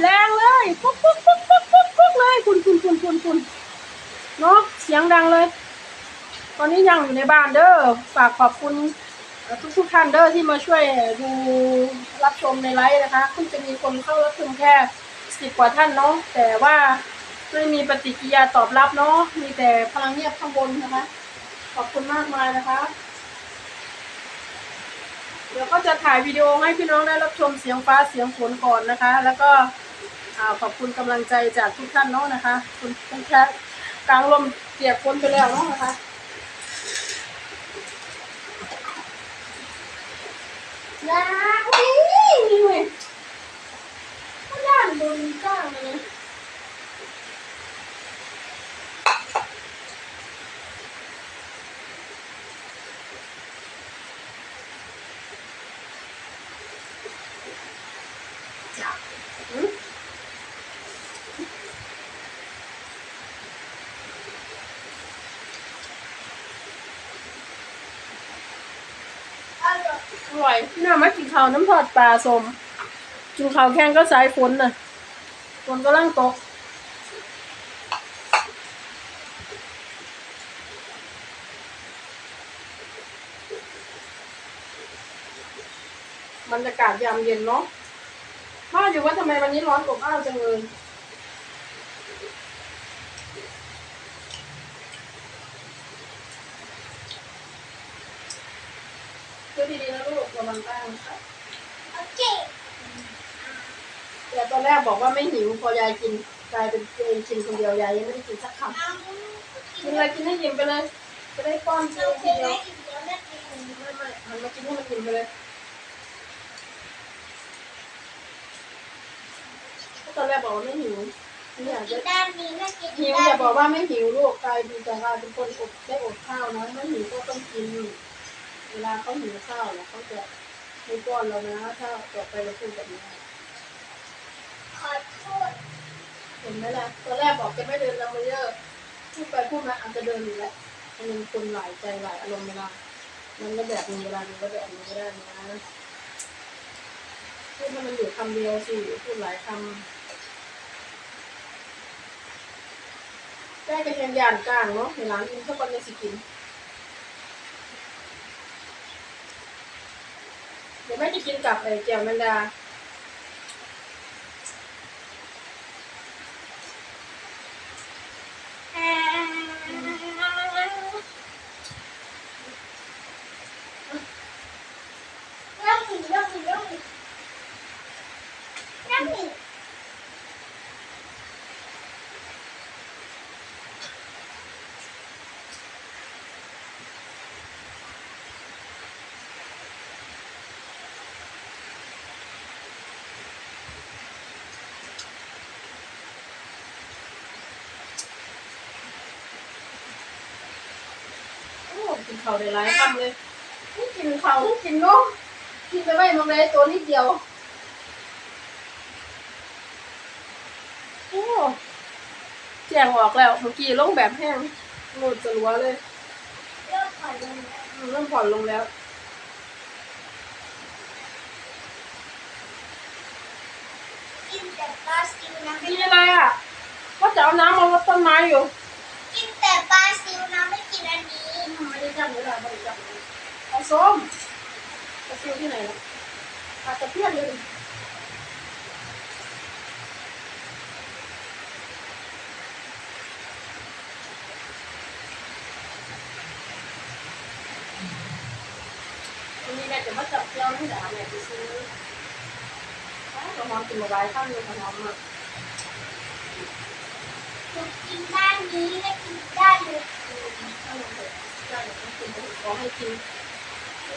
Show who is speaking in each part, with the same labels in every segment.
Speaker 1: แรงเลยปุ๊กปุ๊กปุ๊กปุ๊กปุ๊กปุ๊กเลยคุณคุณคุณคุณคุณเนาะเสียงดังเลย ตอนนี้ยังอยู่ในบ้านเด้อฝากขอบคุณทุกทุกท่านเด้อที่มาช่วยดูรับชมในไลฟ์นะคะเพิ่งจะมีคนเข้ารับชมแค่สิบกว่าท่านเนาะแต่ว่าไม่มีปฏิกิริยาตอบรับเนาะมีแต่พลังเงียบข้างบนนะคะ ขอบคุณมากมายนะคะ เดี๋ยวก็จะถ่ายวิดีโอให้พี่น้องได้รับชมเสียงฟ้าเสียงฝนก่อนนะคะ แล้วก็ ขอบคุณกำลังใจจากทุกท่านเนาะนะคะ คุณคุณแค่กลางลมเปียกฝนไปแล้วเนาะนะคะยาอุ้ยนี่เว้ยก็ย่านบนก้างเลย อืมอ อร่อยน่ามากินข้าวน้ำทอดปลาสมกินข้าวแข่งก็สายฝนน่ะฝนก็ลังตกบรรยากาศยามเย็นเนาะว่าอยู่ว่าทำไมวันนี้ร้อนอบอ้าวจังเลย ดูดีๆ นะลูกระวังบ้างนะคะ
Speaker 2: โอเค
Speaker 1: แต่ตอนแรกบอกว่าไม่หิวพอยายกินกลายเป็นตัวเองกินคนเดียวยายยังไม่ได้กินสักคำ
Speaker 2: เอา
Speaker 1: กินอะไรกินให้อิ่มไปเลยจะได้ป้อนกิ
Speaker 2: เรา
Speaker 1: น
Speaker 2: เค
Speaker 1: ที
Speaker 2: ย
Speaker 1: เดีย
Speaker 2: ได้
Speaker 1: ว
Speaker 2: กินเดียวได้กินหนึ่ง
Speaker 1: ไม่ไม่หันมากินให้มันอิ่มไปเลยตอนแรกบอกว่าไม่หิวไม่อยาก
Speaker 2: กิ
Speaker 1: จะ
Speaker 2: นด้านนี้ไม่กิน
Speaker 1: หิว
Speaker 2: ด้าน
Speaker 1: อย่าบอกว่าไม่หิวลูกกลายเป็นแต่กลายเป็นคนอดได้อดข้าวนะไม่หิวก็ต้องกินเวลาเขาหิวข้าวเนี่ยเขาจะ ไม่ป้อนเรานะถ้าต่อไปเราพูดแบบนี้
Speaker 2: ขอโทษ
Speaker 1: เห็นไหมล่ะตอนแรกบอกจะไม่เดินลังเยอะพูดไปพูดมาอาจจะเดินอยู่แล้วมันยังคนหลายใจหลายอารมณ์เวลามันก็แบบนึงเวลานึงก็แบบนึงก็ได้นะพูดให้มันอยู่คำเดียวสิพูดหลายคำได้กระเทียมยานกลางเนาะในร้านกินทุกวันในสิกิน เดี๋ยวแม่จะกินกับไอ้แจ่วแมงดา
Speaker 2: ย่ำหนึ่งย่ำหนึ่งย่ำหนึ่งย่ำหนึ่ง
Speaker 1: โอ้กินข้าวได้หลายคำเลยนี่กินข้าวกินเนาะกินไปไม่มองเลยตัวนิดเดียวโอ้แจงออกแล้วเมื่อกี้ลงแบบแห้งโหลดจะรัวเลย
Speaker 2: เริ่มผ่อนลงแล้ว
Speaker 1: อืมเริ่มผ่อนลงแล้ว
Speaker 2: กินแต่ปลาซิวนะไม่
Speaker 1: นี่อะไรอะว่าจะเอาน้ำมาลดต้นไม้อยู่
Speaker 2: กินแต่ปลาซิวนะไม่กินอันนี้
Speaker 1: ไม่ได้จับเลยล่ะไม่ได้จับเลยเอาส้มกระซิวที่ไหนล่ะอาจจะเพี้ยนเลยวันนี้แม่จะมาจับเที่ยวนี่แหละแม่ไปซื้อข้าวหอมกินมาไว้ข้าวเนื้อหอมอะ
Speaker 2: กินด้านนี้ไม่กินด้านนู้น
Speaker 1: ข้าวหอมเผ็ดได้เดี๋ยวต้องกินขอให้กิน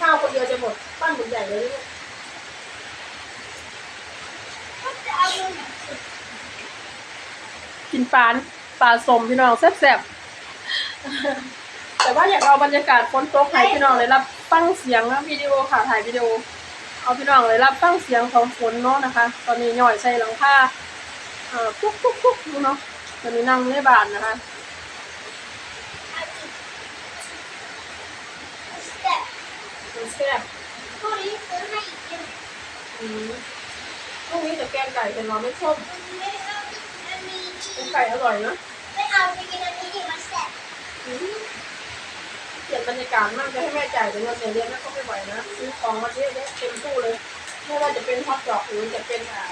Speaker 1: ข้าวคนเดียวจะหมดปั้นหมดใหญ่เลยลูกกินปลาปลาสมพี่น้องแซ่บๆ แต่ว่าอยากเอาบรรยากาศฝนตกให้พี่น้องเลยรับฟังเสียงนะวิดีโอค่ะถ่ายวิดีโอ เอาพี่น้องเลยรับฟังเสียงของฝนเนาะนะคะ ตอนนี้ย่อยใส่หลังคาเอ่อปุ๊กปุ๊กปุ๊กเนาะตอนนี้นั่งในบ้านนะคะ
Speaker 2: เอาอีกสเต็ป
Speaker 1: มันแซ่บ
Speaker 2: พวกนี้ซื้อให้อีกเป็น
Speaker 1: อืมพรุ่งนี้จะแกงไก่เป็นร้อนไม่ส้ม
Speaker 2: ไม่เอาอันนี้
Speaker 1: แกงไก่อร่อยนะ
Speaker 2: ไม่เอาจะกินอันนี้ดิมันแซ่บ
Speaker 1: อืมเปลี่ยนบรรยากาศมากจะให้แม่จ่ายเป็นเงินเดือนเดือนนั้นก็ไม่ไหวนะซื้อของมาเยอะแยะเต็มตู้เลยไม่ว่าจะเป็นฮอทดอกหรือจะเป็นอ่า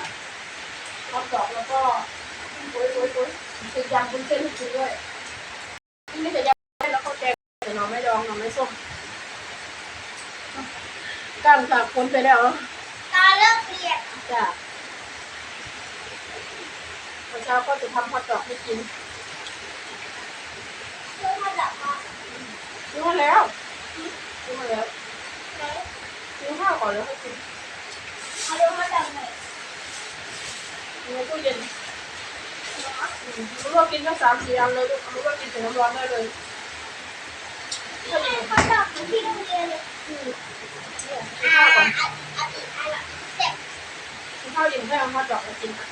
Speaker 1: ฮอทดอกแล้วก็โอ้ยโอ้ยโอ้ยคือยำบุ้นเส้นให้กินด้วยพรุ่งนี้จะยำให้แล้วก็แกงแต่หน่อไม่ดองหน่อไม่ส้ม ก้านค่ะพ้นไปแล้ว
Speaker 2: ตาเริ่มเปลี่ยน
Speaker 1: จ้ะเมื่อเช้าก็จะทำฮอทดอกให้กิน
Speaker 2: เพื่อมาดับมา
Speaker 1: ซื้อมาแล้วซื้อมาแล้ว
Speaker 2: ไหน
Speaker 1: ซื้อข้าวก่อนแล้วให้กิน
Speaker 2: เอาดูมาดับหน่อย
Speaker 1: อยู่ในตู้เย็นรู้ว่ากินแค่สามสี่อันเลยลูกรู้ว่ากินถึงน้ำร้อนได้เลย
Speaker 2: นี่ไง เขาดับที่โรงเรียนเลย
Speaker 1: อืมเนี่ยกิน
Speaker 2: อ่า
Speaker 1: ข้าวก่อน
Speaker 2: อันอันอีกอันละเจ็บ
Speaker 1: กินข้าวเย็นแค่เอาฮอทดอกมากินอะ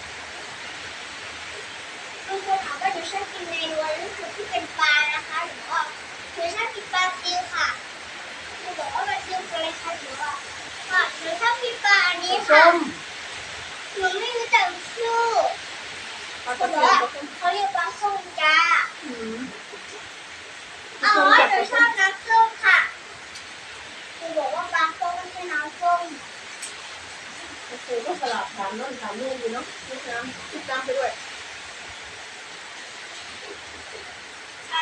Speaker 2: ทุกคนถามว่าหนูชอบกินเมนูอะไรที่สุดที่เป็นปลานะคะหรือว่าหนูชอบกินปลาซิวค่ะหนูบอกว่าปลาซิวคืออะไรคะหนูว่าค่ะหนูชอบกินปลาอันนี้
Speaker 1: ส้
Speaker 2: ค่ะ
Speaker 1: ม
Speaker 2: หนูไม่รู้จักชื่อ
Speaker 1: ปลาก
Speaker 2: เขา
Speaker 1: ระ
Speaker 2: บอ
Speaker 1: เที
Speaker 2: ก
Speaker 1: ยม
Speaker 2: ว่าเขาเรียกปลาส้มจ้า
Speaker 1: อ๋
Speaker 2: อหนูชอบน้ำส้มค่ะหนูบอกว่าปลาส้มไม่ใช่น้ำส้ม
Speaker 1: โอเคก็สลับถามนั่นถามนี่อยู่เนาะทุกน้ำทุกน้ำไปด้วย
Speaker 2: ใช่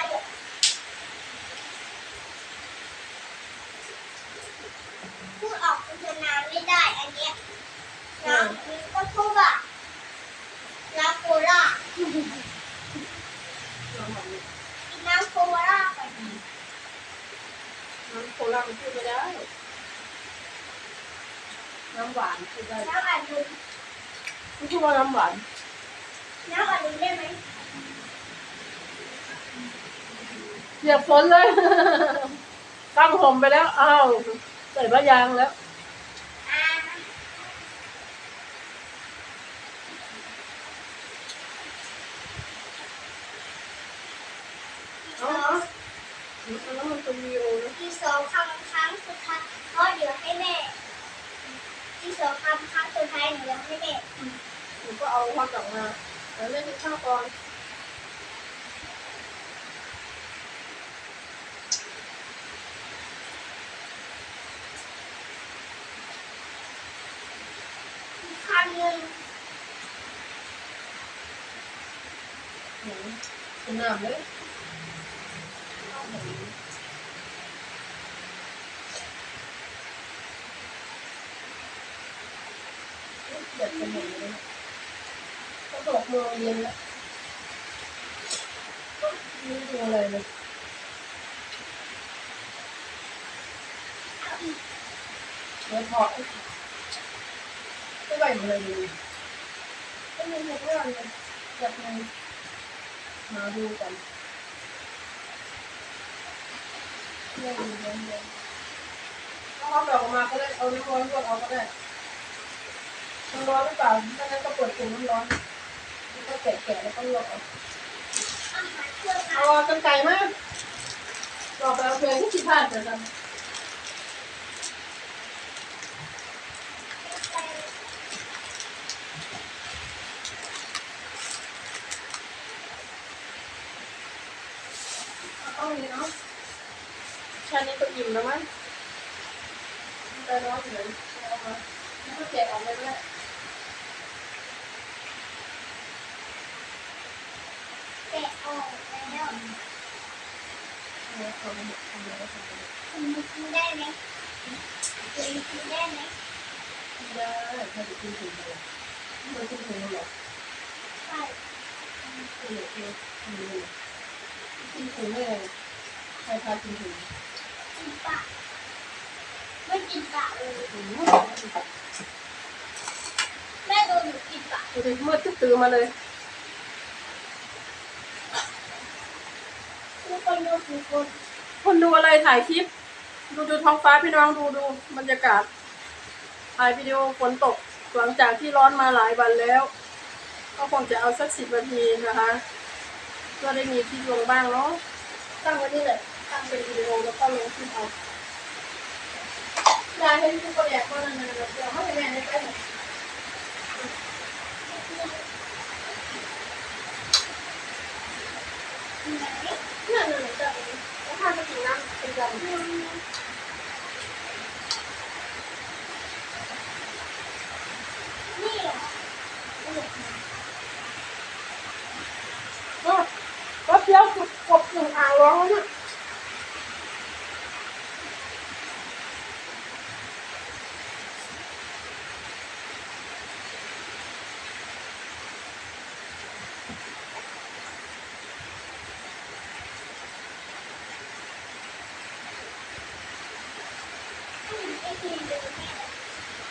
Speaker 2: พูดออกโฆษณาไม่ได้อันเนี้ยน้ำมันก็พูดว่าน้ำโคลา
Speaker 1: น้ำหอมนี่
Speaker 2: กินน้ำโคลาก่อน
Speaker 1: น้ำโคลามันพูดไม่ได้ น้ำหวา นพูดได้
Speaker 2: น้ำอัดลม
Speaker 1: ไม่พูดว่าน้ำหวาน
Speaker 2: น้ำอัดลมได้ไหม
Speaker 1: เปียกฝนเลย ตั้งผมไปแล้ว อ้าวใส่บะยางแล้ว
Speaker 2: อ่า
Speaker 1: เอาเอาแล้วมันเป็นวีโอนะ
Speaker 2: อีกสองคำครั้งสุดท้ายเพราะเดี๋ยวให้แม่อีก สองคำครั้งสุดท้ายหนูยังให้แม่
Speaker 1: หนูก็เอาความดอกมาแล้วเล่นข้าวก่อน
Speaker 2: อีกคำหนึ่ง
Speaker 1: หืมเป็นน้ำเลย เด็ดเป็นเลยก็ตกมือเย็นแล้วไม่ดูอะไรเลย
Speaker 2: เอาอีก
Speaker 1: เดี๋ยวพอไม่ไหวมดเลยดูไม่มีเหตุการณ์เลยแบบนึงมาดูกันเรื่องเรื่องเรื่องเอาความดอกมาก็ได้เอาน้ำร้อนรวดเอาก็ได้ น้ำร้อนหรือเปล่าถ้างั้นก็เปิดถุงน้ำร้อนแล้วก็แกะๆแล้วก็ลวกเอา
Speaker 2: เอา
Speaker 1: กันไก่มาดอกไปเอาเพลงที่สิบห้าเดี๋ยวกันเองนี้เนาะแค่นี้ก็อิ่มแล้วมั้งแต่ร้อนอยู่เลยเอามาแล้วก็แกะออกไปด้วย
Speaker 2: แกะออกแล้ว
Speaker 1: เนี่ยเอา ได้ไหมด
Speaker 2: คุณกินได้ไหมคุณกินได้ไหม
Speaker 1: ไม่ได้ถ้าจะกินถึงเลยมันกินถึงหรอ
Speaker 2: ใช่
Speaker 1: กินเลยกินเลยกินถึงเลยใครพากินถึง
Speaker 2: กินปะไม่กินปะเลย
Speaker 1: ถึง
Speaker 2: แม่โดนหนูกินปะ
Speaker 1: ดูดิมืดตึ๊ตื่นมาเลย
Speaker 2: ทุกคนดูทุกคน
Speaker 1: คนดูอะไรถ่ายคลิป ดูดูท้องฟ้าพี่น้องดูดูบรรยากาศถ่ายวิดีโอฝนตกหลังจากที่ร้อนมาหลายวันแล้ว ก็คงจะเอาสักสิบนาทีนะคะเพื่อได้มีคลิปลงบ้างเนาะตั้งไว้นี่แหละตั้งเป็นวิดีโอแล้วก็ลงคลิปเอายายให้ทุกคนแอบก็นานๆเดี๋ยวเขาให้แม่ได้ไป
Speaker 2: ไหน
Speaker 1: เนี่ยเนี่ ยเนี่ยจะแล้วทานไปกินน้ำเป็นกัน
Speaker 2: อืมนี่เหรอ
Speaker 1: ก็ก็เที่ยวกบกบถึงอ่างร้องแล้วเนี่ย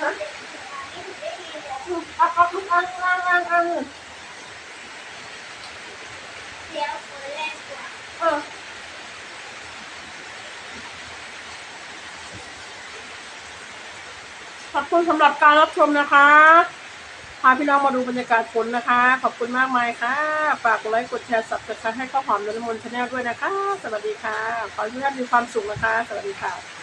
Speaker 1: ฮะอืมเอาเอาลูกอ่างอ่างอ่างอ่าง
Speaker 2: เดี๋ยวคนแรกกว่า
Speaker 1: เออขอบคุณสำหรับการรับชมนะคะ พาพี่น้องมาดูบรรยากาศฝนนะคะ ขอบคุณมากมายค่ะ ฝากกดไลค์กดแชร์สับสไครต์ให้ข้าวหอมนรมนชาแนลด้วยนะคะ สวัสดีค่ะ ขอให้ทุกท่านมีความสุขนะคะ สวัสดีค่ะ